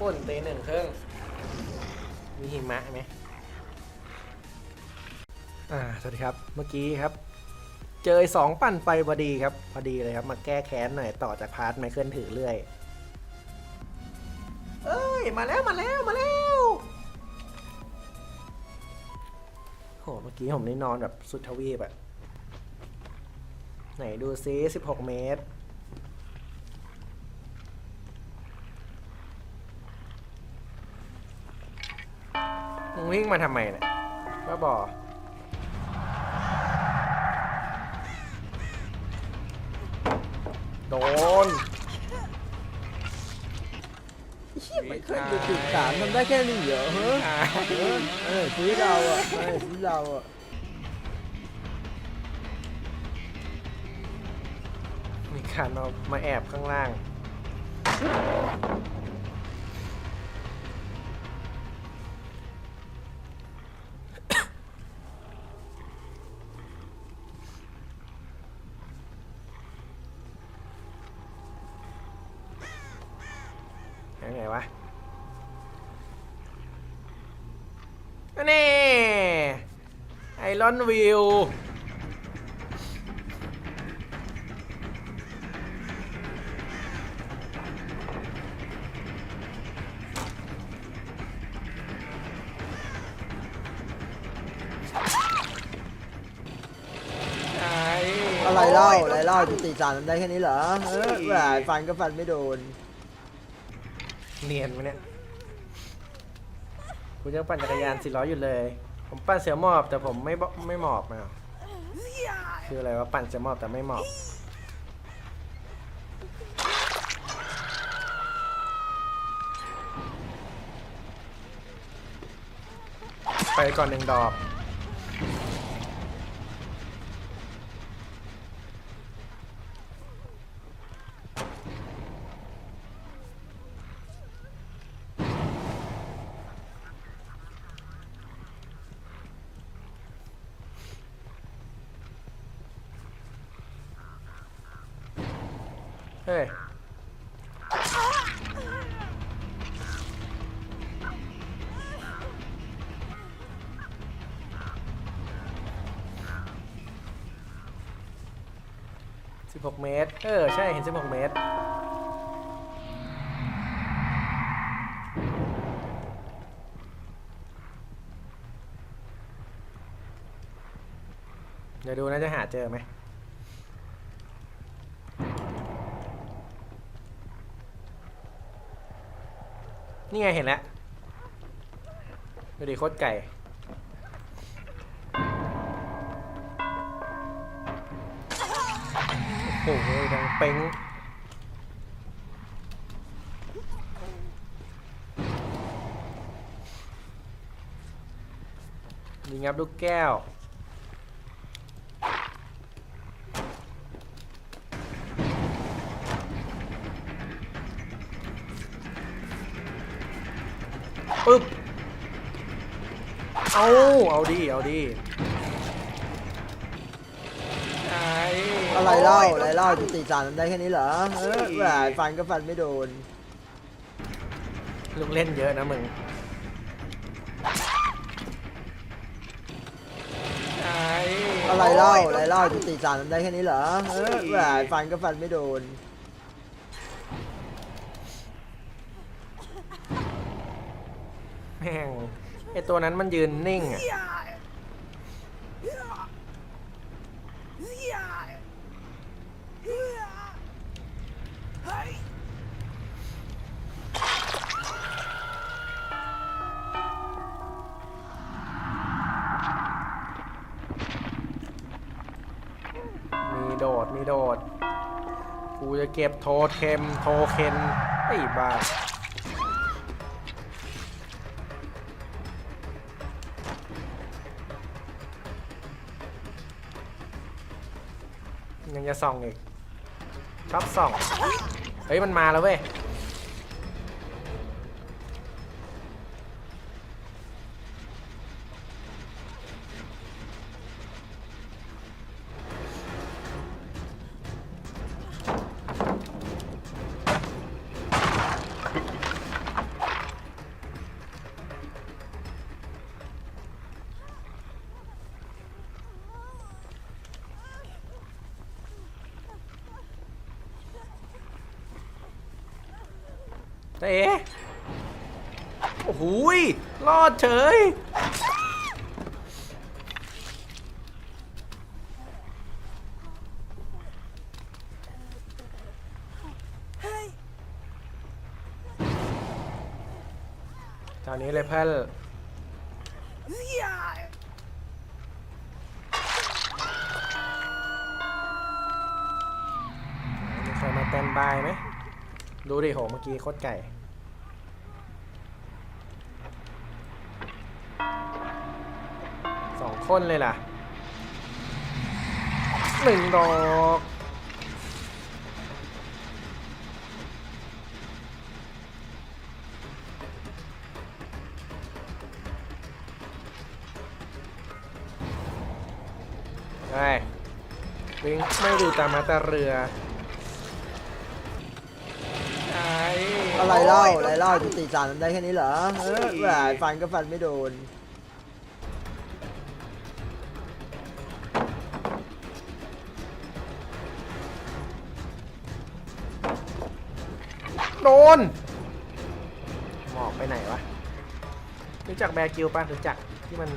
ปุ่นตีหนึ่งครึ่งมีหิมะไหมอ่าสวัสดีครับเมื่อกี้ครับ เจอไอ้สองปั่นไปพอดีครับพอดีเลยครับ มาแก้แค้นหน่อยต่อจากพาร์ทไมเคิลถือเรื่อย เอ้ย มาแล้วมาแล้วมาแล้วโหเมื่อกี้ผมได้นอนแบบสุดทวีปอะไหนดูซิ16 เมตร มึงวิ่งมาทำไมเนี่ยบ้าบอโดนไม่เคยดูจุดสามทำได้แค่นี้เหรอฮะอ่าเออเออซื้อเราอะเออซื้อเราอะมีการเอามาแอบข้างล่าง ไงวะนี่ไอรอนวิวไอ้อะไรเล่าอะไรเล่าจุดสี่สามทำได้แค่นี้เหรอเออแหมฟันก็ฟันไม่โดน เนียนไหมเนี่ยคุณยังปั่นจักรยานสี่ล้ออยู่เลย ผมปั่นเสือหมอบแต่ผมไม่ไม่หมอบนะคืออะไรวะปั่นเสือหมอบแต่ไม่หมอบไปก่อนหนึ่งดอก เฮ้ยสิบหกเมตร เออ ใช่ เห็นสิบหกเมตร เดี๋ยวดูนะจะหาเจอไหม นี่ไงเห็นแล้วดูดิโคตรไก่โอ้โหดังเป้งมีงับลูกแก้ว ปึ๊บ เอา เอาดี เอาดีไอ้อะไรเล่าอะไรเล่าจุดสี่สามทำได้แค่นี้เหรอเออแหมฟันก็ฟันไม่โดน ลูกเล่นเยอะนะมึงไอ้อะไรเล่าอะไรเล่าจุดสี่สามทำได้แค่นี้เหรอเออแหมฟันก็ฟันไม่โดน แม่งไอตัวนั้นมันยืนนิ่งอะมีโดด มีโดด กูจะเก็บโทเทมโทเคนไอ้บ้า ยังจะส่องอีกชอบส่อง เฮ้ยมันมาแล้วเว้ย เต๋โอ้โหยรอดเฉย ตอนนี้เลยเพื่อนมีใครมาแตนบายไหม ดูดิโหเมื่อกี้โคตรไก่ สองคนเลยล่ะ หนึ่งดอกไปวิ่งไม่ดูตามมาตาเรือ อะไรเล่าโยอะไรเล่าจุติสารมันได้แค่นี้เหรอเออแหมฟันก็ฟันไม่โดน โดน หมอกไปไหนวะ รู้จักแบร์กิลป่ะรู้จักที่มัน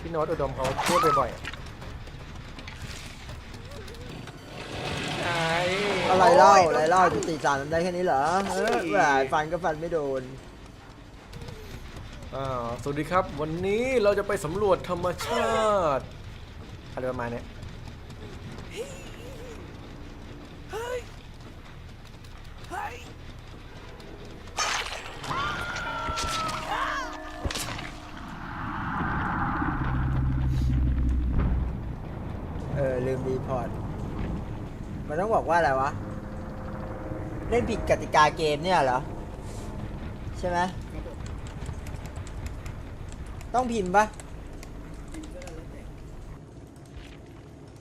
ที่โน้ตอุดมเขาพูดบ่อยๆ ไอ้อะไรเล่าอะไรเล่าจุติสารมันได้แค่นี้เหรอเออแหมฟันก็ฟันไม่โดนอ่าสวัสดีครับ วันนี้เราจะไปสำรวจธรรมชาติอะไรประมาณเนี้ย เออลืมรีพอร์ต มันต้องบอกว่าอะไรวะ เล่นผิดกติกาเกมเนี่ยเหรอ ใช่ไหมต้องพิมพ์ปะ